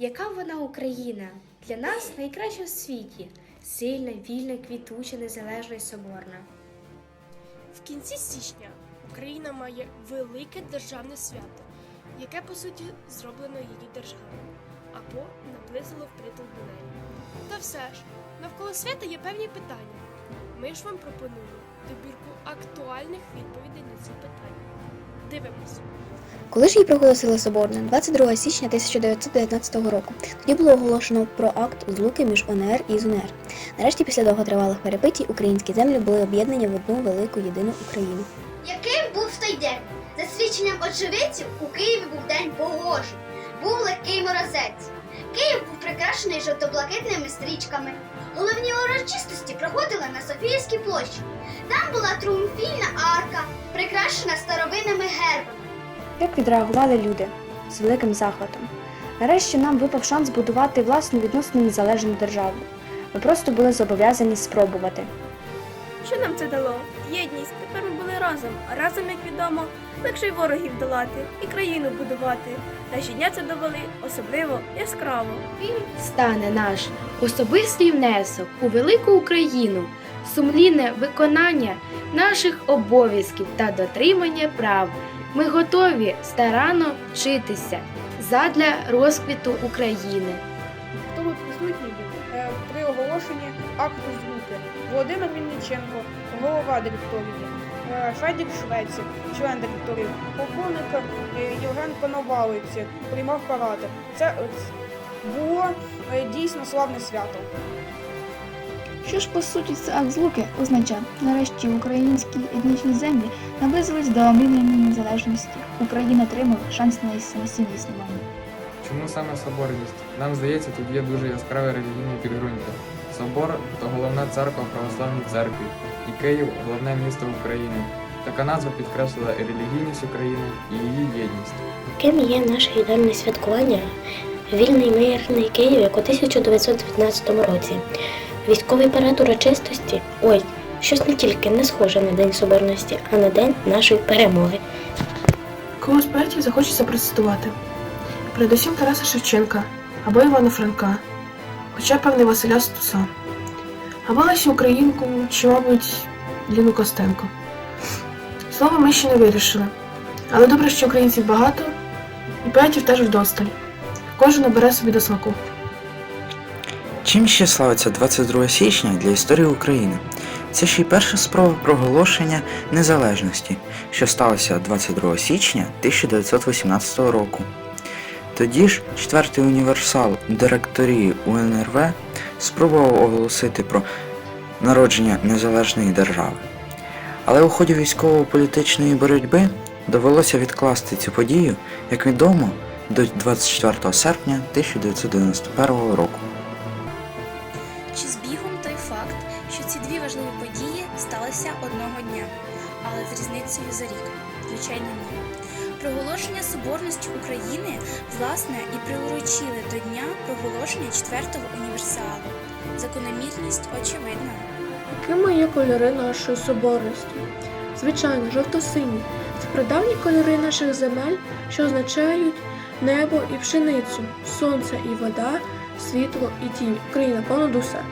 Яка вона Україна? Для нас найкраща в світі. Сильна, вільна, квітуча, незалежна і соборна. В кінці січня Україна має велике державне свято, яке по суті зроблено її державою або наблизило впритул до неї. Та все ж, навколо свята є певні питання. Ми ж вам пропонуємо добірку актуальних відповідей на ці питання. Дивимось. Коли ж її проголосили соборним 22 січня 1919 року, тоді було оголошено про акт злуки між ОНР і ЗУНР. Нарешті, після довготривалих перепитій, українські землі були об'єднані в одну велику єдину Україну. Яким був той день? За свідченням очевидців, у Києві був день погожий, був легкий морозець. Київ був прикрашений жовто-блакитними стрічками. Головні урочистості проходили на Софіївській площі. Там була тріумфільна арка, прикрашена старовинними. Як відреагували люди з великим захватом? Нарешті нам випав шанс будувати власну відносно незалежну державу. Ми просто були зобов'язані спробувати. Що нам це дало? Єдність. Тепер ми були разом. А разом, як відомо, легше й ворогів долати і країну будувати. Наші дня це довели особливо яскраво. Стане наш особистий внесок у велику Україну, сумлінне виконання наших обов'язків та дотримання прав. Ми готові старанно вчитися задля розквіту України. Хто був присутній е, при оголошенні акту злуки? Володимир Вінниченко, голова директорії, е, Федір Швець, член директорії, полковник е, Євген Коновалець, приймав паради. Це було дійсно славне свято. Що ж по суті це акт злуки означає? Нарешті українські етнічні землі наблизились до омріяної незалежності. Україна отримала шанс на самостійне існування. Чому саме соборність? Нам здається, тут є дуже яскраве релігійне підґрунтя. Собор то головна церква в православній церкві, і Київ головне місто України. Така назва підкреслила і релігійність України і її єдність. Ким є наше єдине святкування вільний мирний Київ, як у 1919 році. Військовий парад урочистості ой, щось не тільки не схоже на День Соборності, а на день нашої перемоги. Кому з поетів захочеться процитувати. Передусім Тараса Шевченка або Івана Франка, хоча певний Василя Стуса, або Лесю Українку, чи, мабуть, Ліну Костенко. Слово ми ще не вирішили, але добре, що українців багато, і поетів теж вдосталь. Кожен обере собі до смаку. Чим ще славиться 22 січня для історії України? Це ще й перша спроба проголошення незалежності, що сталося 22 січня 1918 року. Тоді ж четвертий універсал директорії УНРВ спробував оголосити про народження незалежної держави. Але у ході військово-політичної боротьби довелося відкласти цю подію, як відомо, до 24 серпня 1991 року. Що ці дві важливі події сталися одного дня, але з різницею за рік? Звичайно, ні. Проголошення Соборності України, власне, і приурочили до дня проголошення четвертого універсалу. Закономірність очевидна. Якими є кольори нашої соборності? Звичайно, жовто-сині. Це прадавні кольори наших земель, що означають небо і пшеницю, сонце і вода, світло і тінь. Україна понад усе.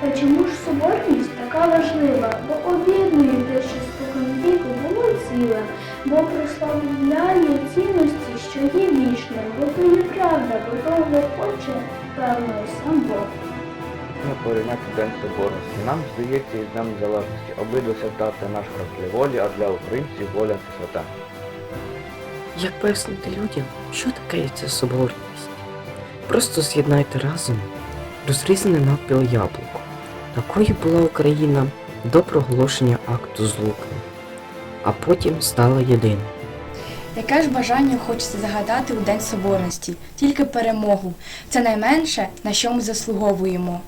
Та чому ж соборність така важлива? Бо об'єднує те, що спокон віку було ціле, бо прославляє цінності, що є вічним, бо то є правда, бо того хоче, певно, сам Бог. Не порівняти День Соборності. Нам здається із Днем Незалежності. Обидва свята це наш крок для волі, а для українців воля це свята. Як пояснити людям, що таке ця соборність? Просто з'єднайте разом розрізане навпіл яблуко. Такою була Україна до проголошення акту злуки, а потім стала єдиною. Яке ж бажання хочеться загадати у День Соборності, тільки перемогу. Це найменше, на що ми заслуговуємо.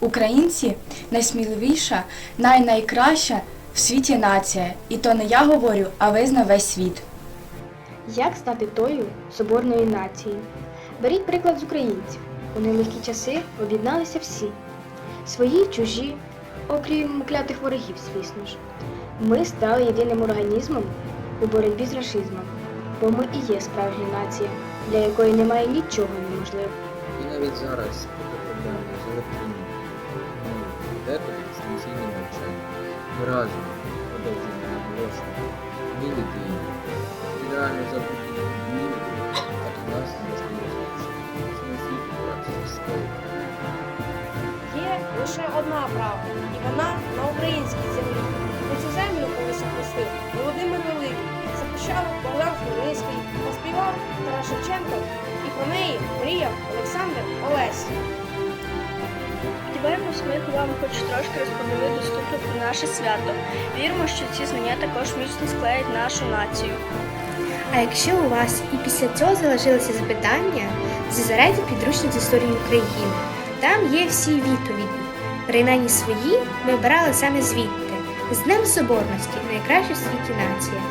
Українці найсміливіша, найнайкраща в світі нація. І то не я говорю, а визнав весь світ. Як стати тою соборної нації? Беріть приклад з українців. У нелегкі часи об'єдналися всі. Свої, чужі, окрім клятих ворогів, звісно ж. Ми стали єдиним організмом у боротьбі з рашизмом, бо ми і є справжня нація, для якої немає нічого неможливого. І навіть зараз є проблеми з електронним, ну, деколи дистанційним навчанням. Ми разом продовжуємо наголошувати ні дитині, і реально забути лише і вона на українській землі. На цю землю, коли захистив Володимир Великий, захищав Богдан Хмельницький, поспівав Тарас Шевченко, і про неї мріяв Олександр Олесь. Сподіваємось, ми вам хоч трошки розповіли доступно про наше свято. Віримо, що ці знання також міцно склеять нашу націю. А якщо у вас і після цього залишилися запитання, зазирайте підручник з історії України. Там є всі відповіді. Принаймні свої ми брали саме звідти. З Днем Соборності, найкраща в світі нація.